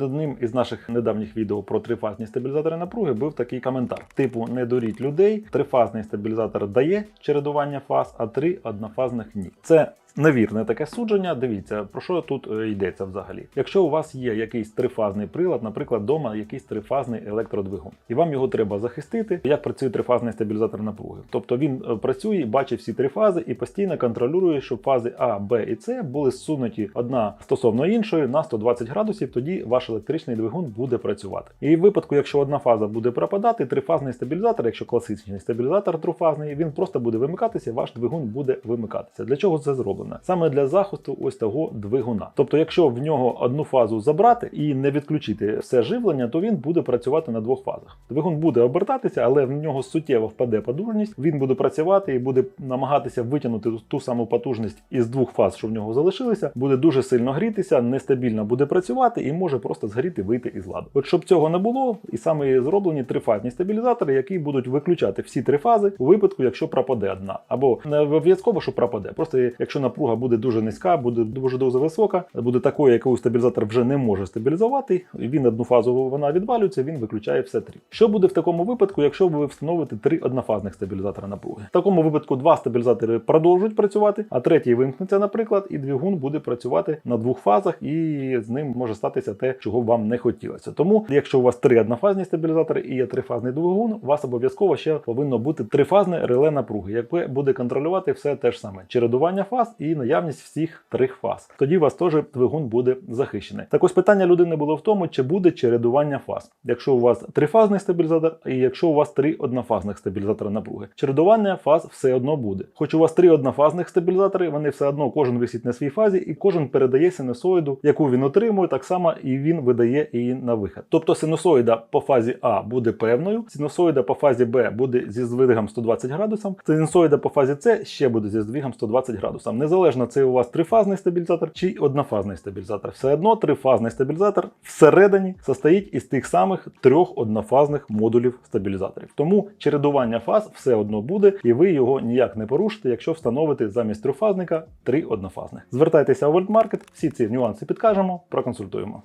Під одним із наших недавніх відео про трифазні стабілізатори напруги був такий коментар: типу, не дуріть людей, трифазний стабілізатор дає чередування фаз, а три однофазних ні. Це Невірне таке судження. Дивіться, про що тут е, йдеться взагалі. Якщо у вас є якийсь трифазний прилад, наприклад, вдома якийсь трифазний електродвигун, і вам його треба захистити, як працює трифазний стабілізатор напруги. Тобто він е, працює, бачить всі три фази і постійно контролює, щоб фази А, Б і С були зсунуті одна стосовно іншої на 120 градусів. Тоді ваш електричний двигун буде працювати. І в випадку, якщо одна фаза буде пропадати, трифазний стабілізатор, якщо класичний стабілізатор трифазний, він просто буде вимикатися, ваш двигун буде вимикатися. Для чого це зроблено? Саме для захисту ось того двигуна. Тобто, якщо в нього одну фазу забрати і не відключити все живлення, то він буде працювати на двох фазах. Двигун буде обертатися, але в нього суттєво впаде потужність. Він буде працювати і буде намагатися витягнути ту саму потужність із двох фаз, що в нього залишилися, буде дуже сильно грітися, нестабільно буде працювати і може просто згоріти, вийти із ладу. От щоб цього не було, і саме зроблені трифазні стабілізатори, які будуть виключати всі три фази у випадку, якщо пропаде одна, або не обов'язково, що пропаде. Просто якщо напруга буде дуже низька, буде дуже дуже висока, буде такою, яку стабілізатор вже не може стабілізувати. Він одну фазу вона відвалюється, він виключає все три. Що буде в такому випадку, якщо ви встановите три однофазних стабілізатора напруги? В такому випадку два стабілізатори продовжують працювати, а третій вимкнеться, наприклад, і двигун буде працювати на двох фазах, і з ним може статися те, чого вам не хотілося. Тому, якщо у вас три однофазні стабілізатори і є трифазний двигун, у вас обов'язково ще повинно бути трифазне реле напруги, яке буде контролювати все те ж саме: чередування фаз і наявність всіх трьох фаз. Тоді у вас теж двигун буде захищений. Так ось питання людини було в тому, чи буде чередування фаз, якщо у вас трифазний стабілізатор, і якщо у вас три однофазних стабілізатора напруги. Чередування фаз все одно буде. Хоч у вас три однофазних стабілізатори, вони все одно кожен висить на своїй фазі, і кожен передає синусоїду, яку він отримує, так само і він видає її на вихід. Тобто синусоїда по фазі А буде певною, синусоїда по фазі Б буде зі здвигом 120 градусів, синусоїда по фазі С ще буде зі здвигом 120 градусів. Незалежно це у вас трифазний стабілізатор чи однофазний стабілізатор. Все одно трифазний стабілізатор всередині состоїть із тих самих трьох однофазних модулів стабілізаторів. Тому чередування фаз все одно буде, і ви його ніяк не порушите, якщо встановите замість трифазника три однофазних. Звертайтеся у Вольтмаркет, всі ці нюанси підкажемо, проконсультуємо.